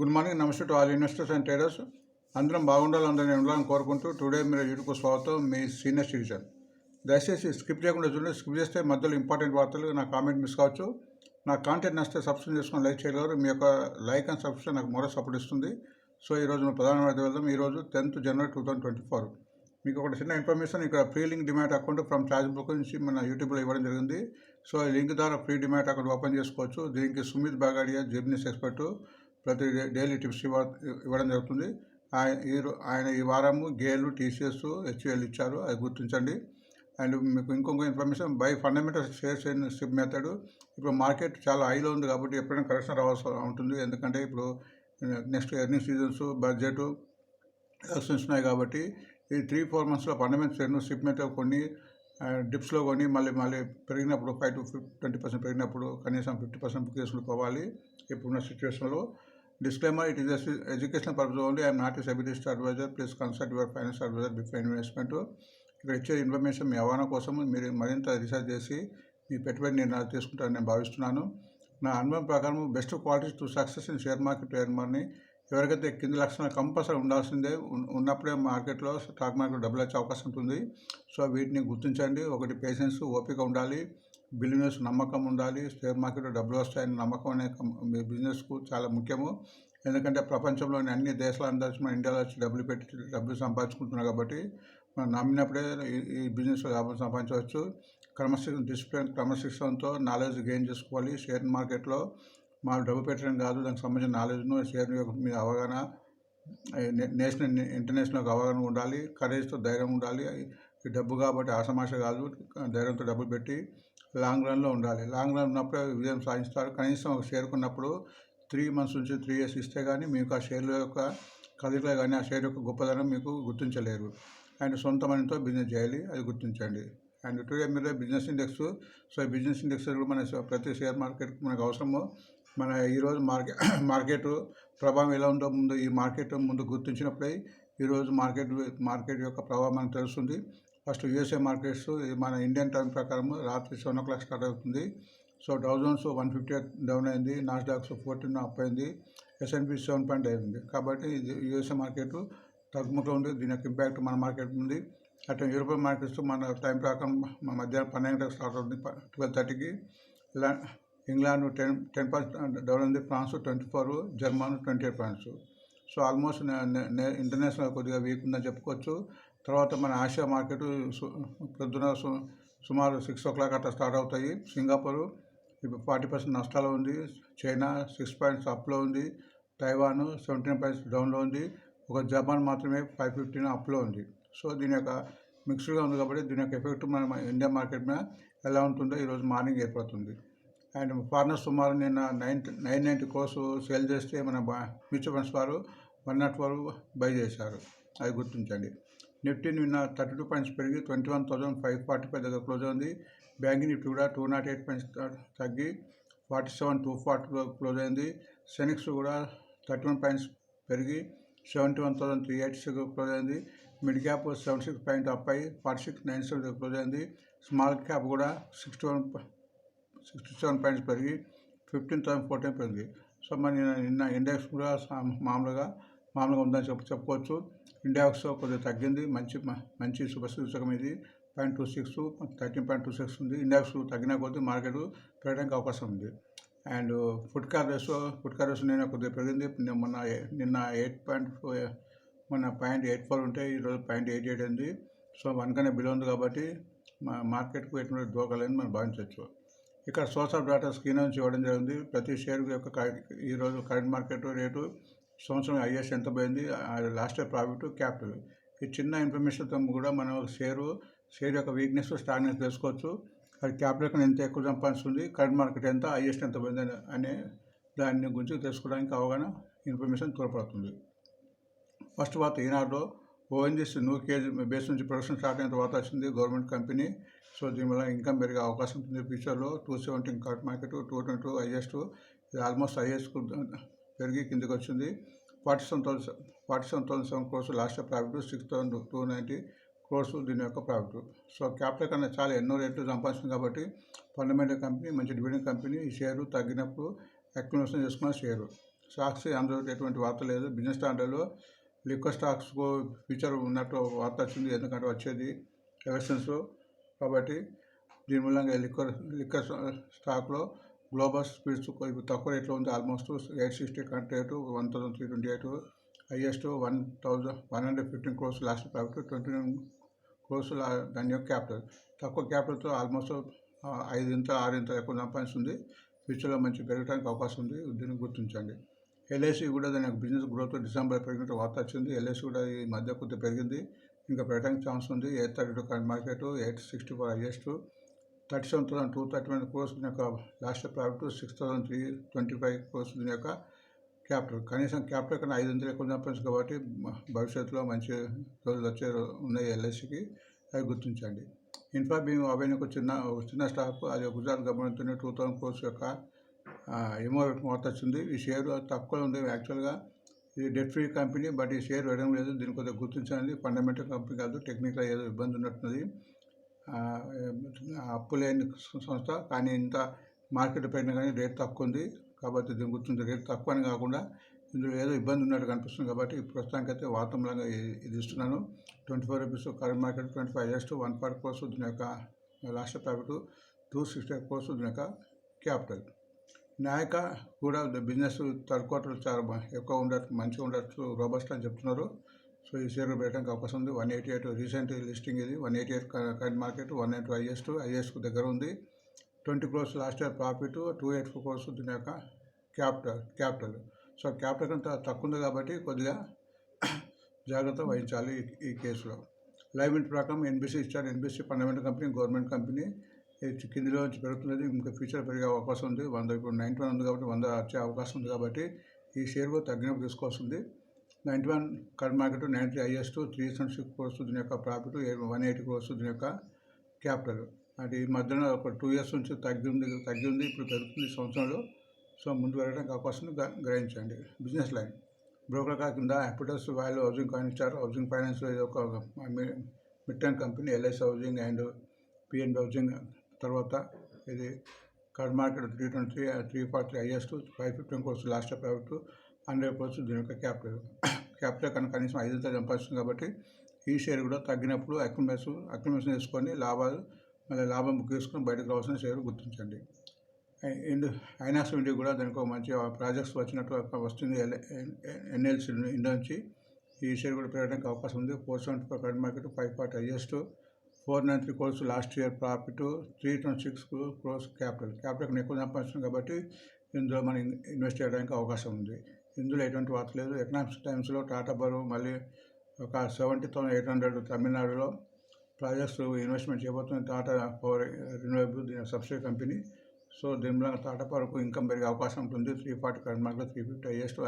Good morning నమస్తే to all investors and traders. అందరం బాగుండాలి అందరం ఉండాలని కోరుకుంటూ టుడే మీరు యూట్యూబ్ స్వాగతం మీ సీనియర్ సిటిజన్. దయచేసి స్కిప్ చేయకుండా చూడండి స్కిప్ చేస్తే మధ్యలో ఇంపార్టెంట్ వార్తలు నా కామెంట్ మిస్ కావచ్చు. నా కాంటెంట్ నచ్చితే సబ్స్క్రైబ్ చేసుకొని లైక్ చేయగలరు. మీ యొక్క లైక్ అండ్ సబ్స్క్రైబ్ నాకు మరో సపోర్ట్ ఇస్తుంది. సో ఈరోజు మేము ప్రధానమంత్రి వెళ్దాం. ఈరోజు tenth January two thousand twenty four మీకు ఒక చిన్న ఇన్ఫర్మేషన్ ఇక్కడ free link demat account from charge book నుంచి మన యూట్యూబ్లో ఇవ్వడం జరిగింది. సో ఈ లింక్ ద్వారా ఫ్రీ డిమాట్ అకౌంట్ ఓపెన్ చేసుకోవచ్చు. దీనికి సుమిత్ బాగాడియా జెబ్నిస్ ఎక్స్పర్ట్ ప్రతి డైలీ టిప్స్ ఇవ్వ ఇవ్వడం జరుగుతుంది. ఆయన ఈ ఆయన ఈ వారము గేలు టీసీఎస్ హెచ్ఎల్ ఇచ్చారు. అది గుర్తించండి. అండ్ మీకు ఇంకొక information buy fundamental shares in SIP method. ఇప్పుడు మార్కెట్ చాలా హైలో ఉంది కాబట్టి ఎప్పుడైనా కరెక్షన్ రావాల్సి ఉంటుంది. ఎందుకంటే ఇప్పుడు next earning seasons budget elections ఉన్నాయి కాబట్టి ఈ త్రీ ఫోర్ మంత్స్లో ఫండమెంటల్ షేర్ను సిప్ మెథడ్ కొన్ని డిప్స్లో కొని మళ్ళీ మళ్ళీ పెరిగినప్పుడు five to fif twenty percent పెరిగినప్పుడు కనీసం ఫిఫ్టీ పర్సెంట్ బుక్ చేసుకోవాలి ఇప్పుడున్న సిచ్యువేషన్లో disclaimer it is education purpose only I'm not as ablest advisor please consult your finance advisor before investment ఇక్కడ ఇచ్చే ఇన్ఫర్మేషన్ మీ అవగాహన కోసం మీరు మరింత రీసెర్చ్ చేసి మీ పెట్టుబడి నిర్ణయాలు తీసుకుంటారని నేను భావిస్తున్నాను. నా అనుభవం ప్రకారం best qualities to success in share market are many ఎవరికైతే కింద లక్షణాలు కంపల్సరీ ఉండాల్సిందే ఉన్నప్పుడే మార్కెట్లో స్టాక్ మార్కెట్ డబ్బులు వచ్చే అవకాశం ఉంటుంది. సో వీటిని గుర్తించండి. ఒకటి పేషెన్స్ ఓపిక ఉండాలి. బిజినెస్ నమ్మకం ఉండాలి షేర్ మార్కెట్లో డబ్బులు వస్తాయని నమ్మకం అనే మీ బిజినెస్కు చాలా ముఖ్యము. ఎందుకంటే ప్రపంచంలోని అన్ని దేశాలందరూ మన ఇండియాలో వచ్చి డబ్బులు పెట్టి డబ్బులు సంపాదించుకుంటున్నారు కాబట్టి మనం నమ్మినప్పుడే ఈ బిజినెస్ బిజినెస్లో లాభం సంపాదించవచ్చు. క్రమశిక్షణ డిసిప్లిన్ క్రమశిక్షణతో నాలెడ్జ్ గెయిన్ చేసుకోవాలి. షేర్ మార్కెట్లో మా డబ్బు పెట్టడం కాదు దానికి సంబంధించిన నాలెడ్జ్ను షేర్ యొక్క మీద అవగాహన నే- నేషనల్ ఇంటర్నేషనల్ అవగాహన ఉండాలి. కరేజ్తో ధైర్యం ఉండాలి. డబ్బు కాబట్టి ఆసమాష కాదు. ధైర్యంతో డబ్బులు పెట్టి లాంగ్ రన్లో ఉండాలి. లాంగ్ రన్ ఉన్నప్పుడే విజయం సాధిస్తారు. కనీసం ఒక షేర్ కొన్నప్పుడు త్రీ మంత్స్ నుంచి త్రీ ఇయర్స్ ఇస్తే కానీ మీకు ఆ షేర్ల యొక్క కదలికలు కానీ ఆ షేర్ యొక్క గొప్పదనం మీకు గుర్తించలేరు. అండ్ సొంత మనీతో బిజినెస్ చేయాలి. అది గుర్తించండి. అండ్ టుడే మీరు business index. So business index కూడా మన ప్రతి షేర్ మార్కెట్ మనకు అవసరము. మన ఈరోజు మార్కెట్ మార్కెట్ ప్రభావం ఎలా ఉందో ముందు ఈ మార్కెట్ ముందు గుర్తించినప్పుడే ఈరోజు మార్కెట్ మార్కెట్ యొక్క ప్రభావం మనకు తెలుస్తుంది. ఫస్ట్ యూఎస్ఏ మార్కెట్స్ ఇది మన ఇండియన్ టైం ప్రకారం రాత్రి సెవెన్ ఓ క్లాక్ స్టార్ట్ అవుతుంది. So Dow Jones one fifty down అయింది నాస్డాక్స్ ఫోర్టీన్ అప్ అయింది S and P seven point అయింది. కాబట్టి ఇది యూఎస్ఏ మార్కెట్ తగ్గుముఖంలో ఉంది దీని యొక్క ఇంపాక్ట్ మన మార్కెట్ ఉంది. అట్లా యూరోపియన్ మార్కెట్స్ మన టైం ప్రకారం మధ్యాహ్నం పన్నెండు గంటలకు స్టార్ట్ అవుతుంది ట్వెల్వ్ థర్టీకి ఇలా England ten ten percent down ఉంది France twenty four German twenty eight points. So almost international కొద్దిగా వీక్ ఉందని చెప్పుకోవచ్చు. తర్వాత మన ఆసియా మార్కెట్ సు- సు- సుమారు సిక్స్ ఓ క్లాక్ అట్లా స్టార్ట్ అవుతాయి. సింగపూర్ ఇప్పుడు ఫార్టీ పర్సెంట్ నష్టాలు ఉంది. చైనా సిక్స్ పాయింట్స్ అప్లో ఉంది. తైవాన్ సెవెంటీన్ పాయింట్స్ డౌన్లో ఉంది. ఒక జపాన్ మాత్రమే ఫైవ్ ఫిఫ్టీన్ అప్లో ఉంది. సో దీని యొక్క మిక్స్డ్గా ఉంది కాబట్టి దీని యొక్క ఎఫెక్ట్ మన ఇండియా మార్కెట్ మీద ఎలా ఉంటుందో ఈరోజు మార్నింగ్ ఏర్పడుతుంది. అండ్ ఫారినర్స్ సుమారు నిన్న nine nine ninety crores sale చేస్తే మన మ్యూచువల్ ఫండ్స్ వారు వన్ నాట్ ఫోర్ బై చేశారు. అది గుర్తించండి. నిఫ్టీ నిన్న థర్టీ టూ పాయింట్స్ పెరిగి twenty one thousand five forty five దగ్గర క్లోజ్ అయింది. బ్యాంక్ నిఫ్టీ కూడా టూ నాట్ ఎయిట్ పాయింట్స్ తగ్గి ఫార్టీ సెవెన్ టూ ఫార్టీలో క్లోజ్ అయింది. సెనిక్స్ కూడా థర్టీ వన్ పాయింట్స్ పెరిగి seventy one thousand three eight six close అయింది. Mid cap seven six point up అయ్యి forty six nine seven close అయింది. స్మాల్ క్యాప్ కూడా sixty one sixty seven points పెరిగి fifteen thousand fourteen పెరిగి. So మరి నిన్న index కూడా మామూలుగా మామూలుగా ఉందని చెప్పు చెప్పుకోవచ్చు. ఇండెక్స్ కొద్దిగా తగ్గింది. మంచి మంచి శుభసూచకం ఇది. Point two six thirteen point two six ఉంది. ఇండెక్స్ తగ్గిన కొద్దీ మార్కెట్ పెరగడానికి అవకాశం ఉంది. And put call put call ratio నిన్న కొద్దిగా పెరిగింది. మొన్న నిన్న ఎయిట్ పాయింట్ మొన్న పాయింట్ ఎయిట్ ఫోర్ ఉంటే ఈరోజు పాయింట్ ఎయిట్ ఎయిట్ ఉంది సో వన్ కన్నా బిలో ఉంది కాబట్టి మా మార్కెట్కు ఎటువంటి దోకలేని మనం భావించవచ్చు. ఇక్కడ సోషల్ ఆఫ్ డేటా స్కీమ్ నుంచి ఇవ్వడం జరిగింది. ప్రతి షేర్ యొక్క ఈరోజు కరెంట్ మార్కెట్ రేటు సంవత్సరం ఐఎస్ ఎంత పోయింది? Last year profit capital. ఈ చిన్న ఇన్ఫర్మేషన్తో కూడా మనం షేరు షేర్ యొక్క వీక్నెస్ స్ట్రాంగ్నెస్ తెలుసుకోవచ్చు. అది క్యాపిటల్ కన్నా ఎంత ఎక్కువ సంపాదిస్తుంది? కరెంట్ మార్కెట్ ఎంత? హైయెస్ట్ ఎంత పోయింది? అనే- అనే దాన్ని గురించి తెలుసుకోవడానికి అవగాహన ఇన్ఫర్మేషన్ తోడ్పడుతుంది. ఫస్ట్ వార్త ఈనాడులో ఓఎన్జీసీ నూ కేజీ బేస్ నుంచి ప్రొడక్షన్ స్టార్ట్ అయిన తర్వాత వచ్చింది గవర్నమెంట్ కంపెనీ. సో దీనివల్ల ఇన్కమ్ పెరిగే అవకాశం ఉంటుంది ఫ్యూచర్లో. Two seventeen current market two twenty two highest ఇది ఆల్మోస్ట్ హైయెస్ట్ పెరిగి కిందకి వచ్చింది. Forty seven thousand forty seven thousand seven crores last profit six thousand two ninety crores దీని యొక్క ప్రాఫిట్. సో క్యాపిటల్ కన్నా చాలా ఎన్నో రేట్లు సంపాదించింది కాబట్టి ఫండమెంటల్ కంపెనీ మంచి డివిడెండ్ కంపెనీ ఈ షేరు తగ్గినప్పుడు ఎక్నోషన్ చేసుకున్న షేరు. స్టాక్స్ అందులో ఎటువంటి వార్త లేదు. బిజినెస్ స్టాండర్డ్లో లిక్విడ్ స్టాక్స్కు ఫ్యూచర్ ఉన్నట్టు వార్త వచ్చింది. ఎందుకంటే వచ్చేది ఎలక్షన్స్ కాబట్టి దీని మూలంగా లిక్వర్ లిక్కర్ స్టాక్లో గ్లోబల్ స్పీడ్స్ తక్కువ రేట్లో ఉంది. ఆల్మోస్ట్ ఎయిట్ సిక్స్టీ కంటే one thousand three twenty eight. Highest one thousand one hundred fifteen crores last profit twenty nine crores దాని యొక్క క్యాపిటల్. తక్కువ క్యాపిటల్తో ఆల్మోస్ట్ ఐదింత ఆరింత ఎక్కువ సంపాదిస్తుంది. ఫ్యూచర్లో మంచి పెరగడానికి అవకాశం ఉంది. దీన్ని గుర్తించండి. ఎల్ఐసి కూడా దాని యొక్క బిజినెస్ గ్రోత్ డిసెంబర్ పెరిగినట్టు వార్త వచ్చింది. ఎల్ఐసి కూడా ఈ మధ్య కొద్దిగా పెరిగింది. ఇంకా పెరగడానికి ఛాన్స్ ఉంది. Eight thirty two current market eight sixty four highest. Thirty seven thousand two thirty one crores దీని యొక్క last profit six thousand three twenty five crores దీని యొక్క క్యాపిటల్. కనీసం క్యాపిటల్ కన్నా ఐదు వందలు ఎక్కువ సంపాదించు కాబట్టి భవిష్యత్తులో మంచి రోజులు వచ్చే ఉన్నాయి ఎల్ఐసికి. అవి గుర్తించండి. ఇన్ఫా బీమ్ అవన్నీ ఒక చిన్న ఒక చిన్న స్టాక్ అది గుజరాత్ గవర్నమెంట్తో టూ థౌసండ్ క్రోర్స్ యొక్క ఎమో వార్త వచ్చింది. ఈ షేర్ తక్కువ ఉంది యాక్చువల్గా. ఇది డెట్ ఫ్రీ కంపెనీ బట్ ఈ షేర్ వేయడం లేదు. దీని కొద్దిగా గుర్తించండి. ఫండమెంటల్ కంపెనీ కాదు టెక్నికల్ ఏదో ఇబ్బంది ఉన్నట్టున్నది. అప్పు లేని సంస్థ కానీ ఇంత మార్కెట్ పెట్టినా కానీ రేట్ తక్కువ ఉంది కాబట్టి దీని గుర్తుంది రేట్ తక్కువ అని కాకుండా ఇందులో ఏదో ఇబ్బంది ఉన్నట్టు కనిపిస్తుంది కాబట్టి ప్రస్తుతానికి అయితే వాతంలాగా ఇది ఇస్తున్నాను. Twenty four rupees current market twenty five years one forty crores దీని యొక్క last profit two sixty crores దీని యొక్క క్యాపిటల్. నాయక కూడా బిజినెస్ థర్డ్ క్వార్టర్ చాలా ఎక్కువ ఉండొచ్చు మంచిగా ఉండొచ్చు రోబస్ట్ అని చెప్తున్నారు. సో ఈ షేర్ పెట్టడానికి అవకాశం ఉంది. One eighty eight recent listing ఇది. One eighty eight current market one eight highest highest దగ్గర ఉంది. Twenty crores last year profit two eight four crores దీని యొక్క క్యాపిటల్ క్యాపిటల్. సో క్యాపిటల్ అంత తక్కువ ఉంది కాబట్టి కొద్దిగా జాగ్రత్త వహించాలి ఈ- కేసులో. లైవ్మెంట్ ప్రకారం ఎన్బిసి ఇచ్చారు. NBC fundamental company government company. కిందిలో నుంచి పెరుగుతున్నది. ఇంకా ఫ్యూచర్ పెరిగే అవకాశం ఉంది. వంద ఇప్పుడు నైన్టీ వన్ ఉంది కాబట్టి వంద వచ్చే అవకాశం ఉంది కాబట్టి ఈ షేర్ కూడా తగ్గినప్పుడు తీసుకోవాల్సింది ninety one current market ninety highest three seventy six crores దీని యొక్క ప్రాఫిట్ వన్ ఎయిటీ క్రోర్స్ దీని యొక్క క్యాపిటల్. అంటే ఈ మధ్యన ఒక టూ ఇయర్స్ నుంచి తగ్గింది తగ్గింది ఇప్పుడు పెరుగుతుంది సంవత్సరంలో. సో ముందు వెళ్ళడానికి అవకాశం గ్రహించండి. Business line. బ్రోకర్ కా కింద హ్యాపిటల్స్ వాళ్ళు హౌసింగ్ కాయిన్ హౌసింగ్ ఫైనాన్స్ ఇది ఒక mid term company LIC housing and PNB housing. తర్వాత ఇది కర్ market three twenty three three forty highest five fifteen crores last profit. Hundred crores దీని యొక్క క్యాపిటల్ క్యాపిటల్ కనుక కనీసం ఐదు వందలు సంపాదిస్తుంది కాబట్టి ఈ షేర్ కూడా తగ్గినప్పుడు అక్యుమేషన్ అక్యుమేషన్ చేసుకొని లాభాలు మళ్ళీ లాభం బుక్ చేసుకొని బయటకు రావాల్సిన షేర్ గుర్తించండి. ఇండు ఐనాక్స్ ఇండియా కూడా దానికి ఒక మంచి ప్రాజెక్ట్స్ వచ్చినట్టు వస్తుంది ఎన్ఎల్సి ఇండియా నుంచి. ఈ షేర్ కూడా పెరగడానికి అవకాశం ఉంది. Four seventy four current market five forty highest. Four nine three crores last year profit three twenty six crores capital. Capital ఎక్కువ సంపాదించాం కాబట్టి ఇందులో మనం ఇన్వెస్ట్ చేయడానికి అవకాశం ఉంది. ఇందులో ఎటువంటి వార్త లేదు. ఎకనామిక్స్ టైమ్స్లో టాటా బరువు మళ్ళీ ఒక సెవెంటీ థౌసండ్ ఎయిట్ హండ్రెడ్ తమిళనాడులో ప్రాజెక్ట్స్ ఇన్వెస్ట్మెంట్ చేయబోతుంది టాటా పవర్ రిన్యూవబుల్ దీని సబ్సిడీ కంపెనీ. సో దీని టాటా పవర్కు ఇన్కమ్ పెరిగే అవకాశం ఉంటుంది. Three forty current market three fifty highest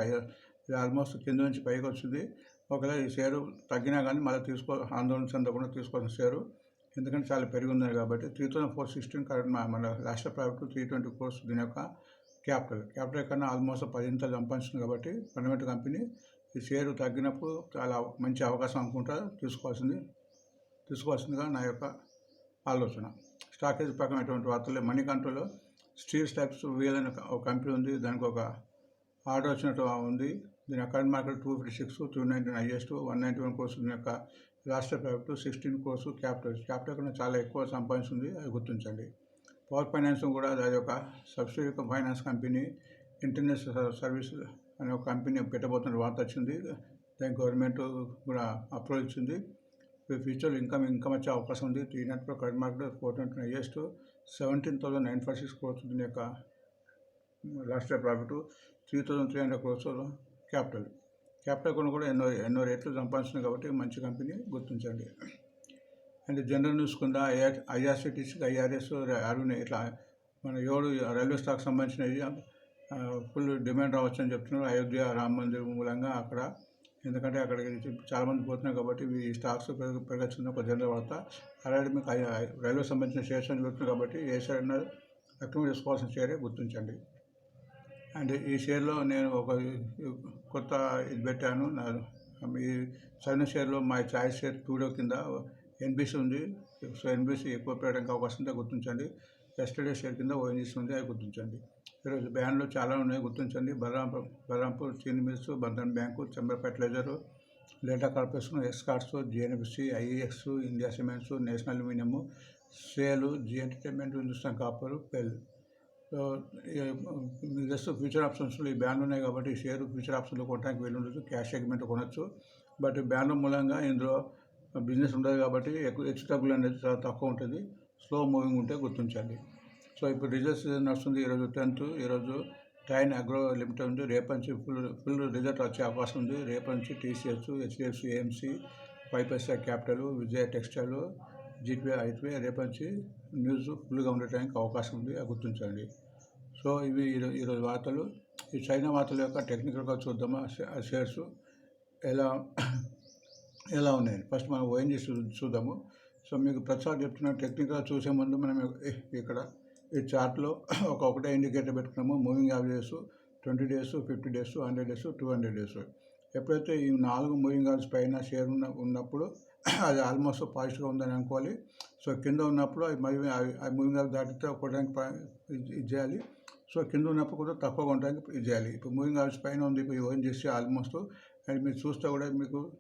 ఇది ఆల్మోస్ట్ కింద నుంచి పైకి వచ్చింది. ఒకవేళ ఈ షేరు తగ్గినా కానీ మళ్ళీ తీసుకో ఆందోళన చెందకుండా తీసుకోవాల్సిన షేరు ఎందుకంటే చాలా పెరిగి ఉంది కాబట్టి three thousand four sixteen current మన last profit three twenty crores దీని యొక్క క్యాపిటల్. క్యాపిటల్ కన్నా ఆల్మోస్ట్ పదింతలు సంపాదించింది కాబట్టి ఫండమెంటల్ కంపెనీ ఈ షేరు తగ్గినప్పుడు చాలా మంచి అవకాశం అనుకుంటా తీసుకోవాల్సింది. తీసుకోవాల్సిందిగా నా యొక్క ఆలోచన. స్టాకేజ్ ప్రకారం ఎటువంటి వార్తలు మనీ కంట్రోల్లో స్టీల్ స్టెప్స్ వీల్ అనే ఒక కంపెనీ ఉంది. దానికి ఒక ఆర్డర్ వచ్చినట్టు ఉంది. దీని current market two fifty six two ninety highest one ninety one crores దీని యొక్క రాష్ట్ర profit sixteen crores capital. Capital కన్నా చాలా ఎక్కువ సంపాదించింది అది గుర్తించండి. పవర్ ఫైనాన్స్ కూడా అది ఒక subsidy finance company international service అనే ఒక కంపెనీ పెట్టబోతున్న వార్త వచ్చింది. దానికి గవర్నమెంట్ కూడా అప్రూవల్ ఇచ్చింది ఫ్యూచర్లో ఇన్కమ్ ఇన్కమ్ వచ్చే అవకాశం ఉంది. Three net current market four twenty highest seventeen thousand nine five six crores దీని యొక్క last year profit. Three thousand three hundred crores capital. Capital కూడా ఎన్నో ఎన్నో రేట్లు సంపాదించింది కాబట్టి మంచి కంపెనీ గుర్తించండి. అండ్ జనరల్ న్యూస్ కింద ఐఆర్సిటీసీ ఐఆర్ఎస్ అరుణ్ ఇట్లా మన ఏడు రైల్వే స్టాక్ సంబంధించినవి ఫుల్ డిమాండ్ రావచ్చు అని చెప్తున్నారు. అయోధ్య రామ మందిర్ మూలంగా అక్కడ. ఎందుకంటే అక్కడికి చాలామంది పోతున్నారు కాబట్టి ఈ స్టాక్స్ పెరగ ఒక జనరల్ వార్త అలాగే మీకు రైల్వే సంబంధించిన షేర్స్ అని చెప్తున్నారు కాబట్టి ఏ షేర్ అన్నది అక్రమ చేసుకోవాల్సిన షేరే గుర్తించండి. అండ్ ఈ షేర్లో నేను ఒక కొత్త ఇది పెట్టాను. నా ఈ చైనా షేర్లో మా చాయిస్ షేర్ టూడో కింద ఎన్బిసి ఉంది. సో ఎన్బిసి ఎక్కువ పెట్టడానికి అవకాశం ఉంటే గుర్తించండి. ఎస్టర్డే షేర్ కింద ఓఎన్జీసీ ఉంది అవి గుర్తించండి. ఈరోజు బ్యాండ్లో చాలా ఉన్నాయి గుర్తించండి. Balrampur Balrampur Chini mills Bandhan bank Chandra fertiliser లేటా corporation Escorts GNFC IEX India cements national aluminium SAIL Zee entertainment Hindustan copper పెల్. So just future ఆప్షన్స్లో ఈ బ్యాన్లు ఉన్నాయి కాబట్టి షేర్ ఫ్యూచర్ ఆప్షన్లో కొనడానికి వెళ్ళి ఉండొచ్చు క్యాష్ సెగ్మెంట్ కొనొచ్చు. బట్ బ్యాన్ల మూలంగా ఇందులో బిజినెస్ ఉండదు కాబట్టి ఎక్కువ హెచ్చు అనేది చాలా తక్కువ ఉంటుంది. స్లో మూవింగ్ ఉంటే గుర్తించండి. సో ఇప్పుడు రిజల్ట్స్ నడుస్తుంది. ఈరోజు టెన్త్ ఈరోజు టైన్ అగ్రో లిమిటెడ్ ఉంది. రేపు నుంచి ఫుల్ ఫుల్ రిజల్ట్ వచ్చే అవకాశం ఉంది. రేపు నుంచి టీసీఎస్ హెచ్డిఎఫ్సి ఏఎంసీ పైపైసా క్యాపిటల్ విజయ టెక్స్టైల్ జీపీ ఐపీ రేపు నుంచి న్యూస్ ఫుల్గా ఉండటానికి అవకాశం ఉంది. అది గుర్తించండి. సో ఇవి ఈరో- ఈరోజు వార్తలు. ఈ చైనా వార్తల యొక్క టెక్నికల్గా చూద్దామా? ఆ షేర్స్ ఎలా ఎలా ఉన్నాయి? ఫస్ట్ మనం ఓఎన్జీ చూద్దాము. సో మీకు ప్రతిసారి చెప్తున్నా టెక్నికల్గా చూసే ముందు మనం ఇక్కడ ఈ చార్ట్లో ఒక ఒకటే ఇండికేటర్ పెట్టుకున్నాము. Moving averages twenty days fifty days hundred days two hundred days. ఎప్పుడైతే ఈ నాలుగు మూవింగ్ యావరేజ్ పైన షేర్ ఉన్న ఉన్నప్పుడు అది ఆల్మోస్ట్ పాజిటివ్గా ఉందని అనుకోవాలి. సో కింద ఉన్నప్పుడు అది మరి ఆ మూవింగ్ యావరేజ్ దాటితే ఒకటానికి ఇది చేయాలి. సో కింద ఉన్నప్పుడు కూడా తక్కువగా ఉండడానికి ఇది చేయాలి. ఇప్పుడు మూవింగ్ యావరేజ్ పైన ఉంది. ఇప్పుడు ఓన్ చేసి ఆల్మోస్ట్ అండ్ మీరు చూస్తే కూడా మీకు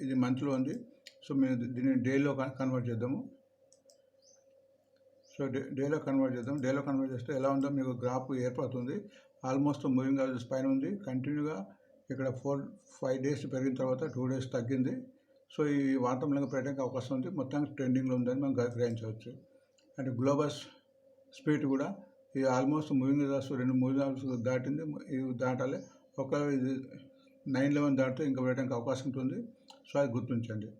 ఇది- మంత్లో ఉంది. సో మేము దీన్ని డేలో కన్వర్ట్ చేద్దాము. సో డే డేలో కన్వర్ట్ చేద్దాం డేలో కన్వర్ట్ చేస్తే ఎలా ఉందో మీకు గ్రాఫ్ ఏర్పడుతుంది. ఆల్మోస్ట్ మూవింగ్ యావరేజ్ పైన ఉంది. కంటిన్యూగా ఇక్కడ ఫోర్ ఫైవ్ డేస్ పెరిగిన తర్వాత టూ డేస్ తగ్గింది. సో ఈ వాతావరణంగా పెట్టడానికి అవకాశం ఉంది. మొత్తం ట్రెండింగ్లో ఉందని మనం గ్రహించవచ్చు. అండ్ గ్లోబల్ స్పీడ్ కూడా ఇది ఆల్మోస్ట్ మూవింగ్ యావరేజ్ రెండు మూవింగ్ యావరేజ్ దాటింది. ఇది దాటాలి. ఒక ఇది నైన్ లెవెన్ దాటితే ఇంకా పెట్టడానికి అవకాశం ఉంటుంది. సో అది గుర్తించండి.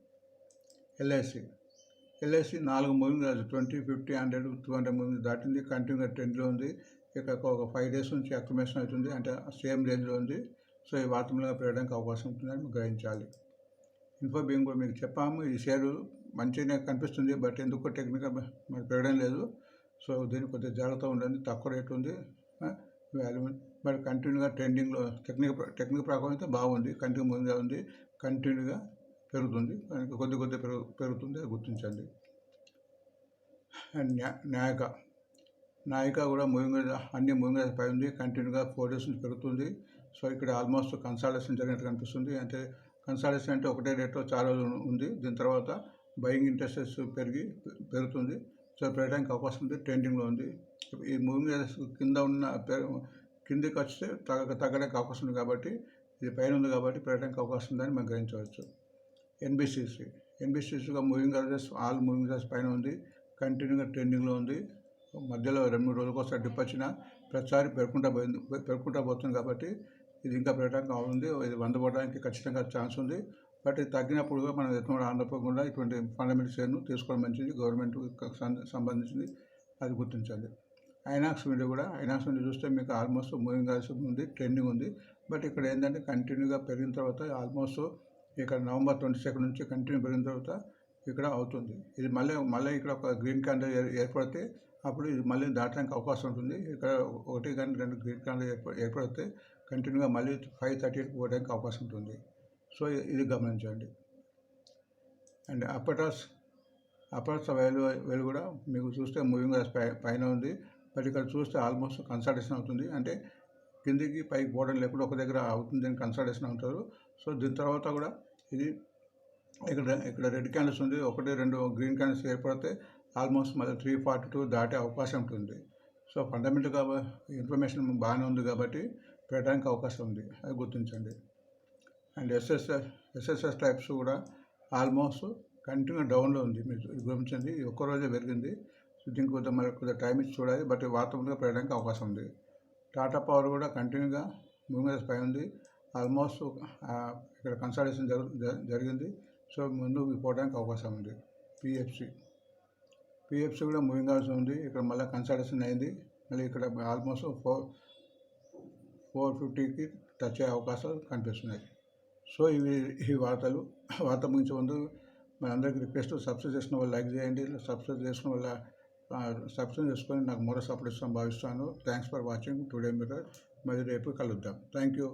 ఎల్ఐసి. ఎల్ఐసి నాలుగు moving twenty fifty hundred two hundred moving దాటింది. కంటిన్యూగా ట్రెండ్లో ఉంది. ఇక ఒక ఫైవ్ డేస్ నుంచి అక్రమేషన్ అవుతుంది. అంటే సేమ్ రేంజ్లో ఉంది. సో ఈ వాతావరణంగా పెరగడానికి అవకాశం ఉంటుందని మీరు గ్రహించాలి. ఇన్ఫో బీయింగ్ కూడా మీకు చెప్పాము. ఈ షేరు మంచిగానే కనిపిస్తుంది. బట్ ఎందుకో టెక్నికల్ మరి పెరగడం లేదు. సో దీనికి కొద్దిగా జాగ్రత్త ఉండండి. తక్కువ రేట్ ఉంది. వాల్యూ బట్ కంటిన్యూగా ట్రెండింగ్లో టెక్నిక్ టెక్నిక్ ప్రకారం అయితే బాగుంది. కంటిన్యూ ముందుగా ఉంది. కంటిన్యూగా పెరుగుతుంది. కొద్ది కొద్ది పెరుగు పెరుగుతుంది అది గుర్తించండి. అండ్ నాయక. నాయక కూడా మూవింగ్ అన్ని మూవింగ్ పై ఉంది. కంటిన్యూగా ఫోర్ డేస్ నుంచి పెరుగుతుంది. సో ఇక్కడ ఆల్మోస్ట్ కన్సాలేషన్ జరిగినట్టు కనిపిస్తుంది అంటే కన్సాలేషన్ అంటే ఒకటే రేట్లో చాలా రోజులు ఉంది. దీని తర్వాత బయింగ్ ఇంట్రెస్టెస్ పెరిగి పెరుగుతుంది. సో పెరగడానికి అవకాశం ఉంది. ట్రెండింగ్లో ఉంది. ఈ మూవింగ్ కింద ఉన్న కిందికి వస్తే తగ్గ తగ్గడానికి అవకాశం ఉంది కాబట్టి ఇది పైన ఉంది కాబట్టి పెరగడానికి అవకాశం ఉందని మనం గ్రహించవచ్చు. NBCC ఎన్బిసిసిగా moving averages all moving average పైన ఉంది. కంటిన్యూగా ట్రెండింగ్లో ఉంది. మధ్యలో రెండు మూడు రోజులకు ఒకసారి డిప్ వచ్చిన ప్రతిసారి పెరుగుకుంటా పోయింది పెరుగుకుంటా పోతుంది కాబట్టి ఇది ఇంకా పెరగడానికి ఉంది. ఇది వంద పడడానికి ఖచ్చితంగా ఛాన్స్ ఉంది. బట్ ఇది తగ్గినప్పుడు మనం ఎత్తున ఆంధ్రపోకుండా ఇటువంటి ఫండమెంటల్ షేర్ను తీసుకోవడం మంచిది. గవర్నమెంట్ సంబంధించింది అది గుర్తించాలి. ఐనాక్స్ మీడియా కూడా ఐనాక్స్ మీడియా చూస్తే మీకు ఆల్మోస్ట్ మూవింగ్ యావరేజ్ ఉంది ట్రెండింగ్ ఉంది. బట్ ఇక్కడ ఏంటంటే కంటిన్యూగా పెరిగిన తర్వాత ఆల్మోస్ట్ ఇక్కడ నవంబర్ ట్వంటీ సెకండ్ నుంచి కంటిన్యూ పెరిగిన తర్వాత ఇక్కడ అవుతుంది. ఇది మళ్ళీ మళ్ళీ ఇక్కడ ఒక గ్రీన్ క్యాండల్ ఏర్పడితే అప్పుడు ఇది మళ్ళీ దాటడానికి అవకాశం ఉంటుంది. ఇక్కడ ఒకటి కానీ రెండు గ్రీన్ క్యాండల్ ఏర్ప ఏర్పడితే కంటిన్యూగా మళ్ళీ ఫైవ్ థర్టీ పోవడానికి అవకాశం ఉంటుంది. సో ఇది గమనించండి. అండ్ అప్పటాస్ అప్పటాస్ వేలు వేలు కూడా మీకు చూస్తే మూవింగ్ పై పైన ఉంది. బట్ ఇక్కడ చూస్తే ఆల్మోస్ట్ కన్సల్టేషన్ అవుతుంది. అంటే కిందికి పైకి పోవడం లేకుండా ఒక దగ్గర అవుతుంది అని కన్సల్టేషన్ అవుతారు సో దీని తర్వాత కూడా ఇది ఇక్కడ ఇక్కడ రెడ్ క్యాండిల్స్ ఉంది. ఒకటి రెండు గ్రీన్ క్యాండిల్స్ ఏర్పడితే ఆల్మోస్ట్ మళ్ళీ త్రీ ఫార్టీ టూ దాటే అవకాశం ఉంటుంది. సో ఫండమెంటల్గా ఇన్ఫర్మేషన్ బాగానే ఉంది కాబట్టి పెట్టడానికి అవకాశం ఉంది. అది గుర్తించండి. అండ్ ఎస్ఎస్ఎస్ ఎస్ఎస్ఎస్ టైప్స్ కూడా ఆల్మోస్ట్ కంటిన్యూ డౌన్లో ఉంది. మీరు ఇది ఒక్కరోజే ఒక్క రోజే పెరిగింది. స్విచ్చింగ్ కొద్దిగా మరి కొద్దిగా టైం ఇచ్చి చూడాలి. బట్ వాతావరణంగా పెరగడానికి అవకాశం ఉంది. టాటా పవర్ కూడా కంటిన్యూగా మూమెంట్స్ పై ఉంది. ఆల్మోస్ట్ ఇక్కడ కన్సల్టేషన్ జ- జరిగింది. సో ముందుకు పోవడానికి అవకాశం ఉంది. పిఎఫ్సి పిఎఫ్సి కూడా మూవింగ్ అవసరం ఉంది. ఇక్కడ మళ్ళీ కన్సల్టేషన్ అయింది. మళ్ళీ ఇక్కడ ఆల్మోస్ట్ ఫోర్ ఫోర్ ఫిఫ్టీకి టచ్ అయ్యే అవకాశాలు కనిపిస్తున్నాయి. సో ఇవి ఈ వార్తలు వార్త ముగించే ముందు మనందరికీ రిక్వెస్ట్ సబ్స్క్రైబ్ చేసిన వాళ్ళు లైక్ చేయండి. సబ్స్క్రైబ్ చేసిన వాళ్ళ సబ్స్క్రైబ్ చేసుకొని నాకు మరో సపోర్ట్ ఇస్తాను భావిస్తాను. థ్యాంక్స్ ఫర్ వాచింగ్ టుడే మీరు మరి రేపు కలుద్దాం. Thank you